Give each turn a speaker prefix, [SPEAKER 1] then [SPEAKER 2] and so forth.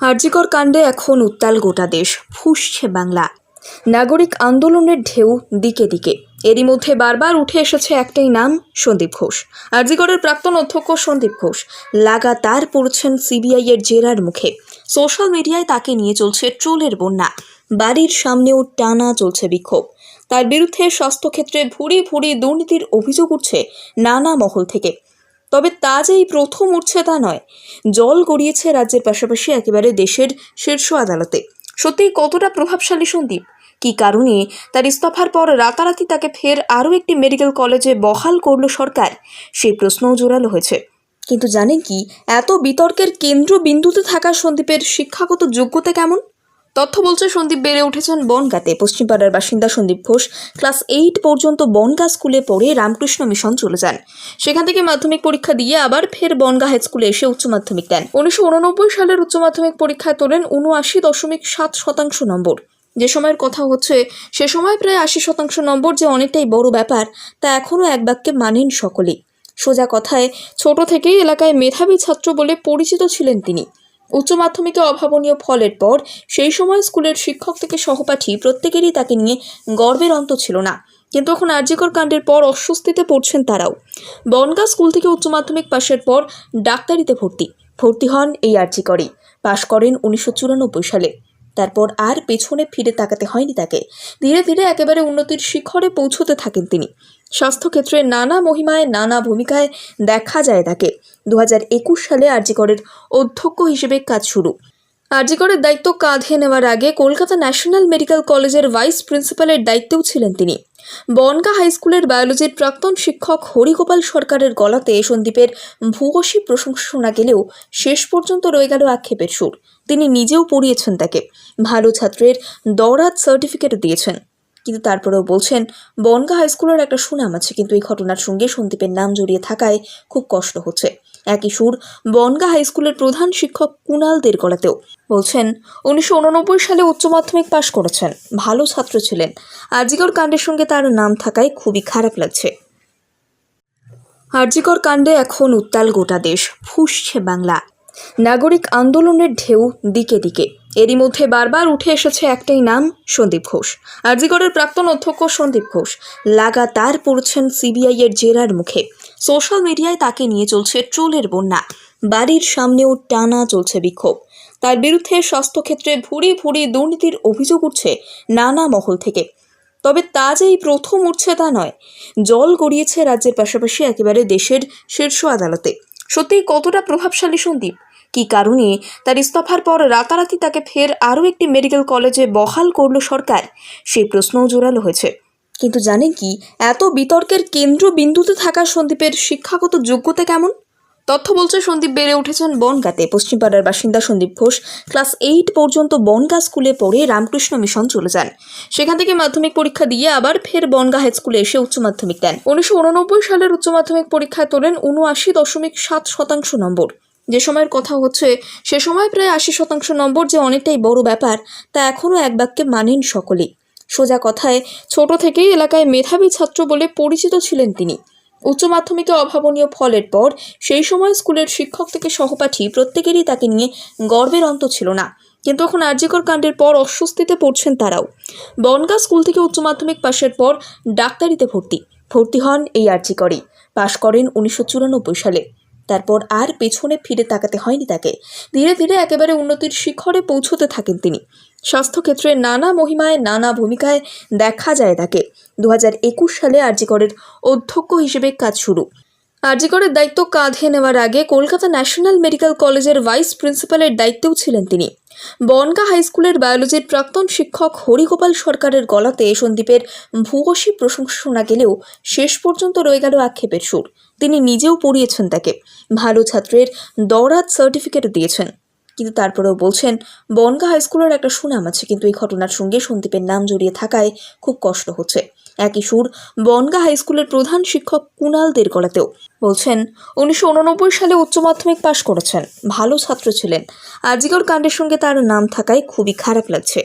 [SPEAKER 1] আরজিকর কাণ্ডে এখন উত্তাল গোটা দেশ, ফুসছে বাংলা। নাগরিক আন্দোলনের ঢেউ দিকে দিকে। এরই মধ্যে বারবার উঠে এসেছে একটাই নাম, সন্দীপ ঘোষ। আরজিকরের প্রাক্তন অধ্যক্ষ সন্দীপ ঘোষ। লাগাতার পড়ছেন সিবিআই এর জেরার মুখে। সোশ্যাল মিডিয়ায় তাকে নিয়ে চলছে ট্রোলের বন্যা। বাড়ির সামনেও টানা চলছে বিক্ষোভ। তার বিরুদ্ধে স্বাস্থ্যক্ষেত্রে ভুরি ভুরি দুর্নীতির অভিযোগ উঠছে নানা মহল থেকে। তবে তা যে এই প্রথম উঠছে তা নয়। জল গড়িয়েছে রাজ্যের পাশাপাশি একেবারে দেশের শীর্ষ আদালতে। সত্যিই কতটা প্রভাবশালী সন্দীপ? কী কারণে? তার ইস্তফার পর রাতারাতি তাকে ফের আরও একটি মেডিকেল কলেজে বহাল করল সরকার। সেই প্রশ্নও জোরালো হয়েছে। কিন্তু জানেন কি, এত বিতর্কের কেন্দ্রবিন্দুতে থাকা সন্দীপের শিক্ষাগত যোগ্যতা কেমন? তথ্য বলছে সন্দীপ বেড়ে উঠেছেন বনগাঁতে। পশ্চিমপাড়ার বাসিন্দা সন্দীপ ঘোষ ক্লাস এইট পর্যন্ত বনগাঁ স্কুলে পড়ে রামকৃষ্ণ মিশন চলে যান। সেখান থেকে মাধ্যমিক পরীক্ষা দিয়ে আবার ফের বনগাঁ হাই স্কুলে এসে উচ্চ মাধ্যমিক দেন। উনিশশো উননব্বই সালের উচ্চ মাধ্যমিক পরীক্ষায় তোলেন উনআশি দশমিক সাত শতাংশ নম্বর। যে সময়ের কথা হচ্ছে, সে সময় প্রায় আশি শতাংশ নম্বর যে অনেকটাই বড় ব্যাপার, তা এখনও এক বাক্যে মানেন সকলেই। সোজা কথায়, ছোট থেকেই এলাকায় মেধাবী ছাত্র বলে পরিচিত ছিলেন তিনি। উচ্চ মাধ্যমিকে অভাবনীয় ফলের পর সেই সময় স্কুলের শিক্ষক থেকে সহপাঠী প্রত্যেকেরই তাকে নিয়ে গর্বের অন্ত ছিল না। কিন্তু এখন আর্যিকর কাণ্ডের পর অস্বস্তিতে পড়ছেন তারাও। বনগা স্কুল থেকে উচ্চ মাধ্যমিক পাশের পর ডাক্তারিতে ভর্তি। ভর্তি হন এই আর্যিকরই পাশ করেন উনিশশো চুরানব্বই সালে। তারপর আর পেছনে ফিরে তাকাতে হয়নি তাকে। ধীরে ধীরে একেবারে উন্নতির শিখরে পৌঁছতে থাকেন তিনি। স্বাস্থ্যক্ষেত্রে নানা মহিমায়, নানা ভূমিকায় দেখা যায় তাকে। দু সালে আরজিকরের অধ্যক্ষ হিসেবে কাজ শুরু। আরজিকরের দায়িত্ব কাঁধে নেওয়ার আগে কলকাতা ন্যাশনাল মেডিকেল কলেজের ভাইস প্রিন্সিপালের দায়িত্বেও ছিলেন তিনি। বনগা হাই স্কুলের বায়োলজির প্রাক্তন শিক্ষক হরিগোপাল সরকারের গলাতে সন্দীপের ভূয়সী প্রশংসা শোনা গেলেও শেষ পর্যন্ত রয়ে গেল আক্ষেপের সুর। তিনি নিজেও পড়িয়েছেন তাকে। ভালো ছাত্রের দরাত সার্টিফিকেট দিয়েছেন। কিন্তু তারপরেও বলছেন, বনগা হাই স্কুলের একটা সুনাম আছে, কিন্তু এই ঘটনার সঙ্গে সন্দীপের নাম জড়িয়ে থাকায় খুব কষ্ট হচ্ছে। একই সুর বনগা হাই স্কুলের প্রধান শিক্ষক কুণালদের গলাতেও বলছেন, উনিশশো উননব্বই সালে উচ্চ মাধ্যমিক পাশ করেছেন, ভালো ছাত্র ছিলেন। আরজিকর কাণ্ডের সঙ্গে তার নাম থাকায় খুবই খারাপ লাগছে। আরজিকর কাণ্ডে এখন উত্তাল গোটা দেশ, ফুসছে বাংলা। নাগরিক আন্দোলনের ঢেউ দিকে দিকে। এরই মধ্যে বারবার উঠে এসেছে একটাই নাম, সন্দীপ ঘোষ। আরজিগড়ের প্রাক্তন অধ্যক্ষ সন্দীপ ঘোষ। লাগাতার পড়ছেন সিবিআই এর জেরার মুখে। সোশ্যাল মিডিয়ায় তাকে নিয়ে চলছে ট্রোলের বন্যা। বাড়ির সামনেও টানা চলছে বিক্ষোভ। তার বিরুদ্ধে স্বাস্থ্যক্ষেত্রে ভুরি ভুরি দুর্নীতির অভিযোগ উঠছে নানা মহল থেকে। তবে তা যে প্রথম উঠছে তা নয়। জল গড়িয়েছে রাজ্যের পাশাপাশি একেবারে দেশের শীর্ষ আদালতে। সত্যিই কতটা প্রভাবশালী সন্দীপ? কী কারণে? তার ইস্তফার পর রাতারাতি তাকে ফের আরও একটি মেডিকেল কলেজে বহাল করল সরকার। সেই প্রশ্নও জোরালো হয়েছে। কিন্তু জানেন কি, এত বিতর্কের কেন্দ্রবিন্দুতে থাকা সন্দীপের শিক্ষাগত যোগ্যতা কেমন? তথ্য বলছে সন্দীপ বেড়ে উঠেছেন বনগাঁতে। পশ্চিমপাড়ার বাসিন্দা সন্দীপ ঘোষ ক্লাস এইট পর্যন্ত বনগাঁ স্কুলে পড়ে রামকৃষ্ণ মিশন চলে যান। সেখান থেকে মাধ্যমিক পরীক্ষা দিয়ে আবার ফের বনগাঁ হাই স্কুলে এসে উচ্চ মাধ্যমিক দেন। উনিশশো উননব্বই সালের উচ্চ মাধ্যমিক পরীক্ষায় তোলেন উনআশি দশমিক সাত শতাংশ নম্বর। যে সময়ের কথা হচ্ছে, সে সময় প্রায় আশি শতাংশ নম্বর যে অনেকটাই বড় ব্যাপার, তা এখনও এক বাক্যে মানেন সকলেই। সোজা কথায়, ছোট থেকেই এলাকায় মেধাবী ছাত্র বলে পরিচিত ছিলেন তিনি। উচ্চ মাধ্যমিকে অভাবনীয় ফলের পর, সেই সময় স্কুলের শিক্ষক থেকে সহপাঠী প্রত্যেকেরই তাকে নিয়ে গর্বের অন্ত ছিল না। কিন্তু এখন আরজিকর কাণ্ডের পর অস্বস্তিতে পড়ছেন তারাও। বনগাঁ স্কুল থেকে উচ্চ মাধ্যমিক পাশের পর ডাক্তারিতে ভর্তি। ভর্তি হন এই আরজিকরেই। পাশ করেন উনিশশো চুরানব্বই সালে। তারপর আর পেছনে ফিরে তাকাতে হয়নি তাকে। ধীরে ধীরে একেবারে উন্নতির শিখরে পৌঁছতে থাকেন তিনি। স্বাস্থ্যক্ষেত্রে নানা মহিমায়, নানা ভূমিকায় দেখা যায় তাকে। দু সালে আরজিকরের অধ্যক্ষ হিসেবে কাজ শুরু। আরজিকরের দায়িত্ব কাঁধে নেওয়ার আগে কলকাতা ন্যাশনাল মেডিকেল কলেজের ভাইস প্রিন্সিপালের দায়িত্বেও ছিলেন তিনি। বনগা হাইস্কুলের বায়োলজির প্রাক্তন শিক্ষক হরিগোপাল সরকারের গলাতে সন্দীপের ভূয়সী প্রশংসা শোনা গেলেও শেষ পর্যন্ত রয়ে গেল আক্ষেপের সুর। তিনি নিজেও পড়িয়েছেন তাকে। ভালো ছাত্রের দরাত সার্টিফিকেট দিয়েছেন। কিন্তু তারপরেও বলছেন, বনগা হাইস্কুলের একটা সুনাম আছে, কিন্তু এই ঘটনার সঙ্গে সন্দীপের নাম জড়িয়ে থাকায় খুব কষ্ট হচ্ছে। একই সুর বনগা হাইস্কুলের প্রধান শিক্ষক কুণাল গলাতেও। বলছেন, উনিশশো উননব্বই সালে উচ্চ মাধ্যমিক পাশ করেছেন, ভালো ছাত্র ছিলেন। আজিগর কাণ্ডের সঙ্গে তার নাম থাকায় খুবই খারাপ লাগছে।